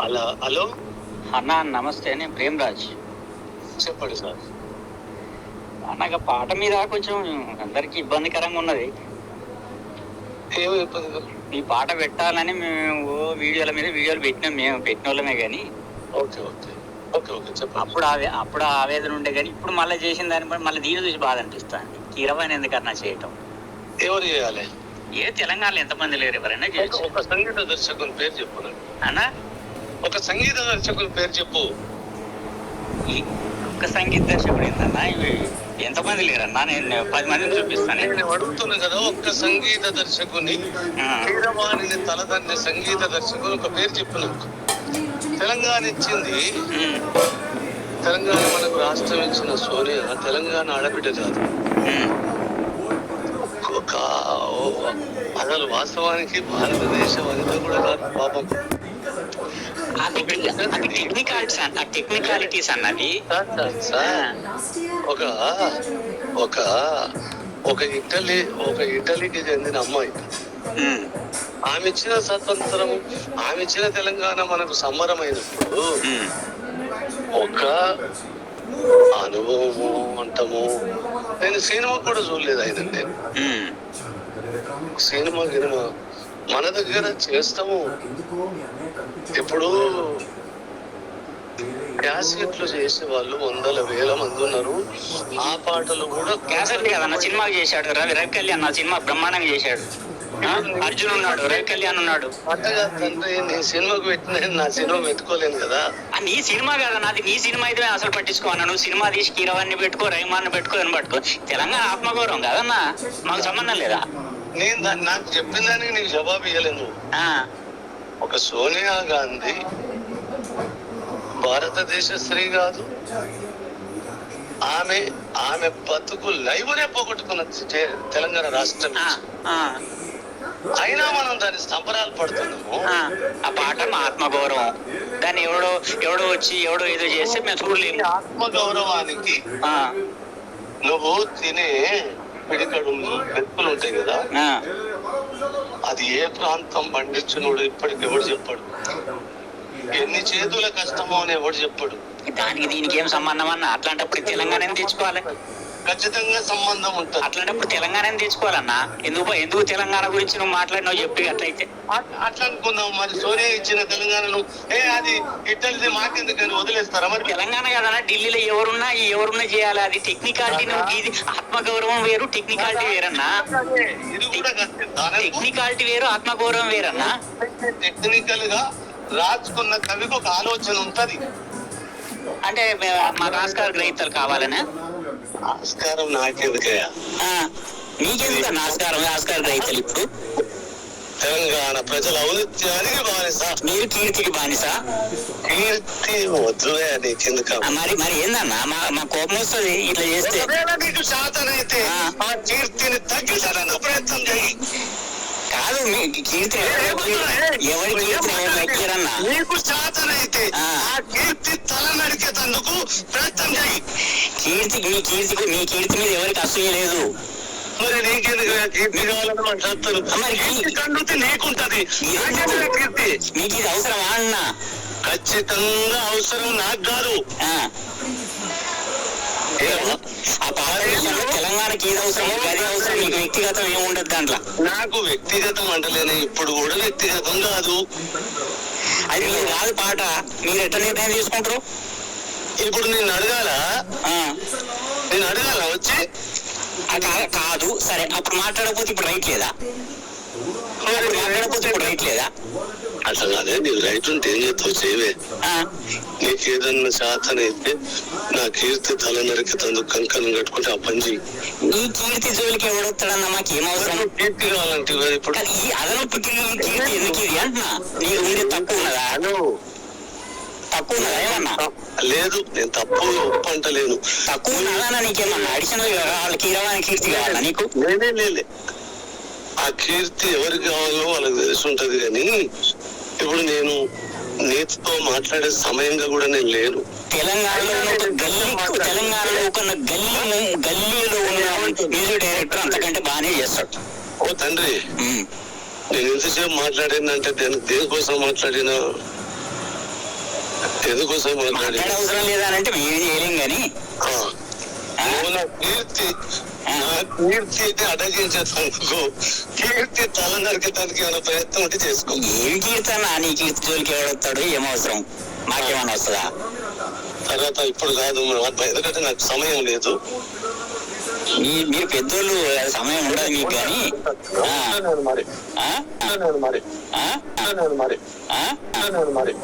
అలా హలో. అన్న నమస్తే నేను ప్రేమరాజ్. చెప్పండి సార్. అన్నగ పాట మీద కొంచెం అందరికి ఇబ్బందికరంగా ఉన్నది. ఏమి ఇబ్బంది? ఈ పాట పెట్టాలని మేము వీడియోల మీద వీడియోలు పెట్టినాం మేము పెట్టిన వాళ్ళమే కానీ. Okay okay. ఓకే ఓకే చెప్పండి. అప్పుడు ఆవే అప్పుడు ఆవేదన ఉండే కానీ ఇప్పుడు మళ్ళీ చేసిన దాన్ని బట్టి మళ్ళీ దీని చూసి బాధ అనిపిస్తుంది. కీరవాణి ఎందుకన్నా చేయటం? ఎవరు చేయాలి? ఏ తెలంగాణలో ఎంతమంది లేరు ఎవరైనా ఒక- సంగీత దర్శకుని పేరు చెప్పు నాకు. అన్న ఒక సంగీత దర్శకుని పేరు చెప్పు. ఈ ఒక్క సంగీత దర్శకుడు ఏందన్నా? ఇవి ఎంతమంది లేరన్నా? నేను పది మందిని చూపిస్తాను. నేను అడుగుతున్నా కదా ఒక్క సంగీత దర్శకుని. కీరవాణిని తలదన్నే సంగీత దర్శకుని ఒక పేరు చెప్పు నాకు. తెలంగాణ ఇచ్చింది. తెలంగాణ మనకు రాష్ట్రం ఇచ్చిన సోనియా తెలంగాణ ఆడబిడ్డ కాదు. ఒక అసలు వాస్తవానికి భారతదేశం అంతా కూడా కాదు పాపం. అది టెక్నికాలిటీస్ అన్న టెక్నికాలిటీస్ అన్నది ఒక ఒక ఒక ఇటలీ ఒక ఇటలీకి చెందిన అమ్మాయి. ఆమె ఇచ్చిన స్వతంత్రం ఆమె ఇచ్చిన తెలంగాణ మనకు సంబరమైనప్పుడు ఒక అనుభవము అంటము నేను సినిమా కూడా చూడలేదు ఆయన నేను. సినిమా గినిమా మన దగ్గర చేస్తాము. ఇప్పుడు క్యాసెట్లు చేసే వాళ్ళు వందల వేల మంది ఉన్నారు. ఆ పాటలు కూడా క్యాసెట్ కదన్న సినిమా చేశాడు రవి రవి కళ్యాణ్ నా సినిమా బ్రహ్మాండంగా చేశాడు. ఆ, అర్జున్ ఉన్నాడు రవి కళ్యాణ్ ఉన్నాడు. తండ్రి నేను సినిమాకు పెట్టిన నా సినిమా పెట్టుకోలేను కదా. ఆ, నీ సినిమా కదా నాది నీ సినిమా అయితే అసలు పట్టించుకో నువ్వు సినిమా తీసి కీరవాన్ని పెట్టుకో రైమాన్ని పెట్టుకో అని పట్టుకో. తెలంగాణ ఆత్మగౌరవం కదన్నా? మాకు సంబంధం లేదా? నేను దాన్ని నాకు చెప్పిన దానికి నీకు జవాబు ఇవ్వలేను ఆ, ఒక సోనియా గాంధీ భారతదేశ స్త్రీ కాదు. ఆమె ఆమె బతుకు లైవ్నే పోగొట్టుకున్న తెలంగాణ రాష్ట్రం అయినా మనం దాని సంబరాలు పడుతున్నాము. ఆ. పాట మా ఆత్మగౌరవం. దాన్ని ఎవడో ఎవడో వచ్చి ఎవడో ఏదో చేస్తే మేము చూడలేము. ఆత్మ గౌరవానికి ఆ, నువ్వు తినే పిడికడు మెతుకులు ఉంటాయి కదా. అది ఏ ప్రాంతం పండించినోడు ఇప్పటికి ఎవడు చెప్పాడు. ఎన్ని చేతుల కష్టమో అని ఎవడు చెప్పాడు. దానికి దీనికి ఏం సంబంధం అన్న? అట్లాంటప్పుడు తెలంగాణ తెచ్చుకోవాలి ఖచ్చితంగా సంబంధం ఉంటుంది. అట్లాంటప్పుడు తెలంగాణ ఎందుకు తెచ్చుకోవాలన్నా ఎందుకు ఎందుకు తెలంగాణ గురించి నువ్వు మాట్లాడినావు చెప్పి అట్లయితే. అట్- అట్లా అనుకుందాం మరి. సోనియా ఇచ్చిన తెలంగాణను ఏ అది ఇట్టలిది మాకెందుకని వదిలేస్తారా మరి? తెలంగాణ కదన్నా ఢిల్లీలో ఎవరున్నా ఎవరున్నా చేయాలి? అది టెక్నికాలిటీ నువ్వు ఇది ఆత్మగౌరవం వేరు టెక్నికాలిటీ వేరన్నా. ఇది కూడా టెక్నికాలిటీ వేరు ఆత్మగౌరవం వేరన్నా. టెక్నికల్గా రాసుకున్న కవికి ఒక ఆలోచన ఉంటది. అంటే మే- రాష్ట్ర గ్రహీతలు కావాలనా? ఆస్కారం నాకెందుకయ్యా? నీకెందుకు ఆస్కారం? ఆస్కార గ్రహీతలు ఇప్పుడు. తెలంగాణ ప్రజల ఔన్నత్యానికి బానిస. మీరు కీర్తికి బానిస? కీర్తి వద్దులే నీకెందుక మరి మరి ఏందన్నా? మా మా కోపం వస్తుంది ఇట్లా చేస్తే. నీకు శాతనైతే ఆ. కీర్తిని తగ్గించడానికి ప్రయత్నం చేయి కాదు మీ కీర్తి ఎవరి కీర్తి? నీకు శాతనైతే ఆ. నరికేటందుకు ప్రయత్నం చేయి కీర్తి మీ కీర్తికి మీ కీర్తి మీద ఎవరికి అసూయ లేదు. మరి నీకెందుకు కీర్తి కావాలని కండుతి నీకుంటది. కీర్తి? మీకు ఇది అవసరమా అన్నా? ఖచ్చితంగా అవసరం నాకు కాదు. ఆ, భారతదేశంలో తెలంగాణకి ఏది అవసరం గది అవసరం? మీకు వ్యక్తిగతం ఏముండదు దాంట్లో. నాకు వ్యక్తిగతం అంటలేనే. ఇప్పుడు కూడా వ్యక్తిగతం కాదు. అది మీరు కాదు పాట. మీరు ఎట్లా నిర్ణయం తీసుకుంటారు? ఇప్పుడు నేను అడగాల? ఆ, నేను అడగాల వచ్చి? కాదు. సరే అప్పుడు మాట్లాడకపోతే ఇప్పుడు రైట్ లేదా? మాట్లాడకపోతే ఇప్పుడు రైట్ లేదా? అసలు అదే నీకు రైట్ ఉంటే ఏం చేస్తావు? చేయవే ఆ, నీకు ఏదన్నా శాతనైతే నా కీర్తి తల నరికేతందుకు కంకణం కట్టుకుంటే ఆ పని చెయ్యి. ఈ కీర్తి జోలికి ఎవడొస్తాడన్నా మాకు కీర్తి కావాలంటే ఇప్పుడు? ఈ అదనపు కీ- కీర్తి ఎందుకు ఇది అంటున్నా? ఉండే ఉన్నదా? హలో తక్కువ ఏమన్నా లేదు నేను తప్పు ఒప్పు అంటలేను తక్కువ ఉన్నదా నీకేమన్నా అడిషనల్ వాళ్ళకి ఇరవై కీర్తి కావాలా నీకు? నేనే లేలే ఆ కీర్తి ఎవరికి కావాలో వాళ్ళకి తెలిసి ఉంటది కానీ ఇప్పుడు నేను నీతితో మాట్లాడే సమయంగా కూడా నేను లేను. తెలంగాణలో గల్లీ తెలంగాణలో గల్లీ గల్లీలో ఉన్న మ్యూజిక్ డైరెక్టర్ అంతకంటే బాగానే చేస్తాడు. ఓ తండ్రి. నేను ఎంతసేపు మాట్లాడిందంటే దేని దేనికోసం మాట్లాడినా? మాట్లాడే అవసరం లేదా అని అంటే మేము చేయలేం కానీ కీర్తి. నా కీర్తిని అడగించేందుకు కీర్తి తల నరికేదానికి ఏమైనా ప్రయత్నం ఉంటే చేసుకో. ఏమి కీర్తన నీ కీర్తి జోలికి ఎవడొస్తాడు? ఏమవసరం మాకేమన్నా వస్తుందా? తర్వాత ఇప్పుడు కాదు ఎందుకంటే నాకు సమయం లేదు. మీ మీరు పెద్దోళ్ళు సమయం ఉండదు మీకు కానీ మరి. మరి. మరి. మరి?